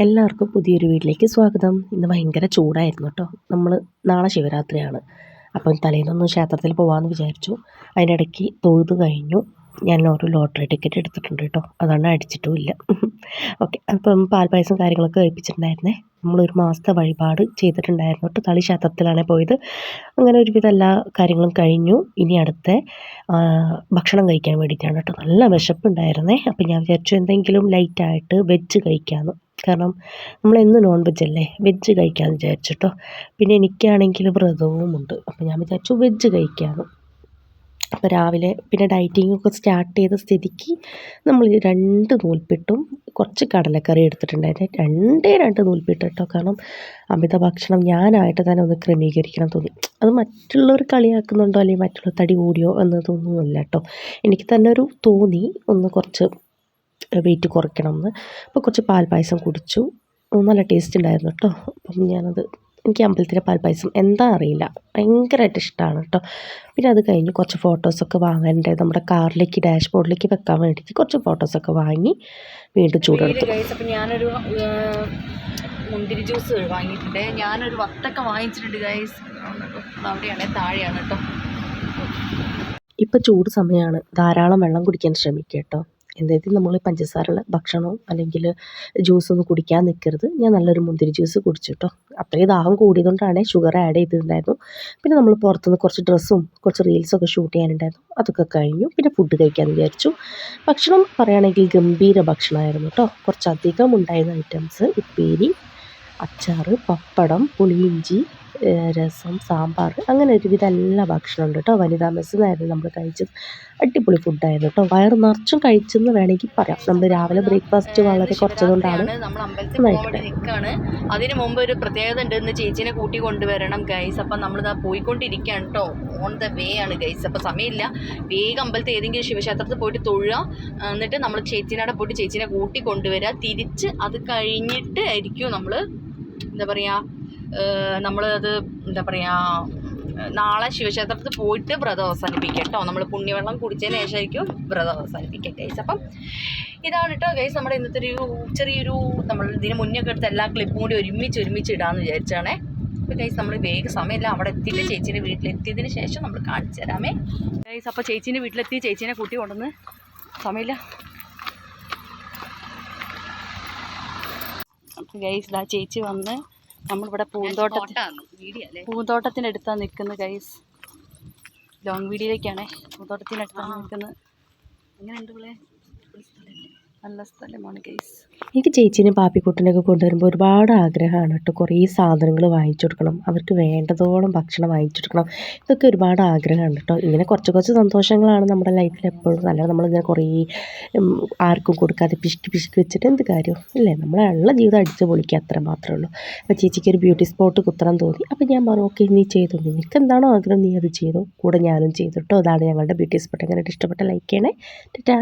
എല്ലാവർക്കും പുതിയൊരു വീട്ടിലേക്ക് സ്വാഗതം. ഇന്ന് ഭയങ്കര ചൂടായിരുന്നു കേട്ടോ. നമ്മൾ നാളെ ശിവരാത്രിയാണ്. അപ്പം തലേന്നൊന്ന് ക്ഷേത്രത്തിൽ പോകാമെന്ന് വിചാരിച്ചു. അതിനിടയ്ക്ക് തൊഴുത് കഴിഞ്ഞു. ഞാൻ ഒരു ലോട്ടറി ടിക്കറ്റ് എടുത്തിട്ടുണ്ട് കേട്ടോ. അതാണ് അടിച്ചിട്ടുമില്ല ഓക്കെ അപ്പം പാൽപ്പായസം കാര്യങ്ങളൊക്കെ കഴിപ്പിച്ചിട്ടുണ്ടായിരുന്നേ. നമ്മളൊരു മാസത്തെ വഴിപാട് ചെയ്തിട്ടുണ്ടായിരുന്നു കേട്ടോ. തളി ക്ഷേത്രത്തിലാണ് പോയത്. അങ്ങനെ ഒരുവിധ എല്ലാ കാര്യങ്ങളും കഴിഞ്ഞു. ഇനി അടുത്ത ഭക്ഷണം കഴിക്കാൻ വേണ്ടിയിട്ടാണ് കേട്ടോ. നല്ല വിശപ്പുണ്ടായിരുന്നേ. അപ്പം ഞാൻ വിചാരിച്ചു എന്തെങ്കിലും ലൈറ്റായിട്ട് വെജ് കഴിക്കാമെന്ന് കാരണം നമ്മൾ നോൺ വെജ് അല്ലേ? വെജ് കഴിക്കാമെന്ന് വിചാരിച്ചു കേട്ടോ. പിന്നെ എനിക്കാണെങ്കിൽ വ്രതവും ഉണ്ട് അപ്പോൾ ഞാൻ വിചാരിച്ചു വെജ് കഴിക്കാമെന്ന് അപ്പോൾ രാവിലെ പിന്നെ ഡയറ്റിംഗ് ഒക്കെ സ്റ്റാർട്ട് ചെയ്ത സ്ഥിതിക്ക് നമ്മൾ രണ്ട് നൂൽപ്പിട്ടും കുറച്ച് കടലക്കറി എടുത്തിട്ടുണ്ടായിരുന്നു. രണ്ടേ രണ്ട് നൂൽപ്പിട്ട് കേട്ടോ. കാരണം അമിത ഭക്ഷണം ഞാനായിട്ട് തന്നെ ഒന്ന് ക്രമീകരിക്കണം തോന്നി. അത് മറ്റുള്ളവർ കളിയാക്കുന്നുണ്ടോ അല്ലെങ്കിൽ മറ്റുള്ളവർ തടി കൂടിയോ എന്ന് തോന്നുന്നില്ല കേട്ടോ. എനിക്ക് തന്നെ ഒരു തോന്നി ഒന്ന് കുറച്ച് വെയിറ്റ് കുറയ്ക്കണം എന്ന് അപ്പോൾ കുറച്ച് പാൽപ്പായസം കുടിച്ചു. നല്ല ടേസ്റ്റ് ഉണ്ടായിരുന്നു കേട്ടോ. അപ്പം ഞാനത് എനിക്ക് അമ്പലത്തിലെ പാൽപ്പായസം എന്താ അറിയില്ല. ഭയങ്കരമായിട്ട് ഇഷ്ടമാണ് കേട്ടോ പിന്നെ അത് കഴിഞ്ഞ് കുറച്ച് ഫോട്ടോസൊക്കെ വാങ്ങാനുണ്ട് നമ്മുടെ കാറിലേക്ക് ഡാഷ് ബോർഡിലേക്ക് വെക്കാൻ വേണ്ടിയിട്ട് കുറച്ച് ഫോട്ടോസൊക്കെ വാങ്ങി വീണ്ടും ചൂടെടുത്തു. അപ്പം ഞാനൊരു മുന്തിരി ജ്യൂസ് വാങ്ങിയിട്ടുണ്ട്. ഞാനൊരു വത്തൊക്കെ വാങ്ങിച്ചിട്ടുണ്ട് ഗൈസ് അവിടെയാണ് താഴെയാണ് കേട്ടോ ഇപ്പം ചൂട് സമയമാണ് ധാരാളം വെള്ളം കുടിക്കാൻ ശ്രമിക്കുക കേട്ടോ എന്തായാലും നമ്മൾ പഞ്ചസാരയുള്ള ഭക്ഷണവും അല്ലെങ്കിൽ ജ്യൂസൊന്നും കുടിക്കാൻ നിൽക്കരുത് ഞാൻ നല്ലൊരു മുന്തിരി ജ്യൂസ് കുടിച്ചു കേട്ടോ അത്രയും ദാഹം കൂടിയതുകൊണ്ടാണ് ഷുഗർ ആഡ് ചെയ്തിട്ടുണ്ടായിരുന്നു. പിന്നെ നമ്മൾ പുറത്തുനിന്ന് കുറച്ച് ഡ്രസ്സും കുറച്ച് റീൽസൊക്കെ ഷൂട്ട് ചെയ്യാനുണ്ടായിരുന്നു. അതൊക്കെ കഴിഞ്ഞു. പിന്നെ ഫുഡ് കഴിക്കാൻ വിചാരിച്ചു. ഭക്ഷണം പറയുകയാണെങ്കിൽ ഗംഭീര ഭക്ഷണമായിരുന്നു കേട്ടോ. കുറച്ചധികം ഉണ്ടായിരുന്ന ഐറ്റംസ് ഉപ്പേരി അച്ചാറ് പപ്പടം പുളിയിഞ്ചി രസം സാമ്പാർ അങ്ങനെ ഒരുവിധം എല്ലാ ഭക്ഷണം ഉണ്ട് കേട്ടോ. വനിതാ മെസ്സിന്നായിരുന്നു നമ്മൾ കഴിച്ചത് അടിപൊളി ഫുഡായിരുന്നു കേട്ടോ. വയറ് നിറച്ചും കഴിച്ചെന്ന് വേണമെങ്കിൽ പറയാം. നമ്മൾ രാവിലെ ബ്രേക്ക്ഫാസ്റ്റ് വളരെ കുറച്ചതുകൊണ്ടാണ് നമ്മൾ അമ്പലത്തിൽ പോകാൻ നിൽക്കുകയാണ് അതിന് മുമ്പ് ഒരു പ്രത്യേകത ഉണ്ട്. ഇന്ന് ചേച്ചീനെ കൂട്ടി കൊണ്ടുവരണം ഗൈസ് അപ്പം നമ്മളിതാ പോയിക്കൊണ്ടിരിക്കുകയാണ് കേട്ടോ. ഓൺ ദ വേ ആണ് ഗൈസ് അപ്പം സമയമില്ല. വേഗം അമ്പലത്തിൽ ഏതെങ്കിലും ശിവക്ഷേത്രത്തിൽ പോയിട്ട് തൊഴുക. എന്നിട്ട് നമ്മൾ ചേച്ചീനോടെ പോയിട്ട് ചേച്ചിനെ കൂട്ടി കൊണ്ടുവരിക. തിരിച്ച് അത് കഴിഞ്ഞിട്ട് ആയിരിക്കും നമ്മൾ എന്താ പറയുക നമ്മളത് എന്താ പറയുക നാളെ ശിവക്ഷേത്രത്തിൽ പോയിട്ട് വ്രതം അവസാനിപ്പിക്കുക കേട്ടോ. നമ്മൾ പുണ്യവെള്ളം കുടിച്ചതിന് ശേഷമായിരിക്കും വ്രതം അവസാനിപ്പിക്കുക ഗൈസ് അപ്പം ഇതാണ് കേട്ടോ ഗൈസ് നമ്മുടെ ഇന്നത്തെ ഒരു ചെറിയൊരു നമ്മൾ ഇതിന് മുന്നേ ഒക്കെ എല്ലാ ക്ലിപ്പും കൂടി ഒരുമിച്ച് ഒരുമിച്ച് ഇടാമെന്ന് വിചാരിച്ചാണേ. അപ്പോൾ ഗൈസ് നമ്മൾ വേഗം സമയമില്ല. അവിടെ എത്തിയിട്ട് ചേച്ചീന്റെ വീട്ടിലെത്തിയതിന് ശേഷം നമ്മൾ കാണിച്ചു തരാമേ. ഗൈസ് അപ്പോൾ ചേച്ചീന്റെ വീട്ടിലെത്തി. ചേച്ചീനെ കൂട്ടി കൊണ്ടുവന്ന്. സമയമില്ല. ഗൈസ് ഇതാ ചേച്ചി വന്ന് നമ്മളിവിടെ പൂന്തോട്ടത്തിൽ അടുത്താണ് നിൽക്കുന്നത് ഗൈസ് ലോങ് വീഡിയോയിലേക്കാണേ പൂന്തോട്ടത്തിനടുത്താണ് നിൽക്കുന്നത്. എങ്ങനെയുണ്ട് ഇവിടെ? എനിക്ക് ചേച്ചീനെ പാപ്പിക്കുട്ടനൊക്കെ കൊണ്ടുവരുമ്പോൾ ഒരുപാട് ആഗ്രഹമാണ് കേട്ടോ. കുറേ സാധനങ്ങൾ വാങ്ങിച്ചു കൊടുക്കണം. അവർക്ക് വേണ്ടതോളം ഭക്ഷണം വാങ്ങിച്ചു കൊടുക്കണം. ഇതൊക്കെ ഒരുപാട് ആഗ്രഹമാണ് കേട്ടോ. ഇങ്ങനെ കുറച്ച് കുറച്ച് സന്തോഷങ്ങളാണ് നമ്മുടെ ലൈഫിൽ എപ്പോഴും. നല്ലത് നമ്മളിങ്ങനെ കുറേ ആർക്കും കൊടുക്കാതെ പിശുക്കി പിശുക്കി വെച്ചിട്ട് എന്ത് കാര്യം? ഇല്ലേ? നമ്മളുള്ള ജീവിതം അടിച്ച് പൊളിക്കുക അത്ര മാത്രമേ ഉള്ളൂ. അപ്പോൾ ചേച്ചിക്ക് ഒരു ബ്യൂട്ടി സ്പോട്ട് കുത്തണം തോന്നി. അപ്പോൾ ഞാൻ പറഞ്ഞു ഓക്കെ നീ ചെയ്തു. നിനക്ക് എന്താണോ ആഗ്രഹം നീ അത് ചെയ്തു. കൂടെ ഞാനും ചെയ്തു കേട്ടോ. അതാണ് ഞങ്ങളുടെ ബ്യൂട്ടി സ്പോട്ട് എങ്ങനെ ഇഷ്ടപ്പെട്ട ലൈക്ക് ചെയ്യണേ. ടാ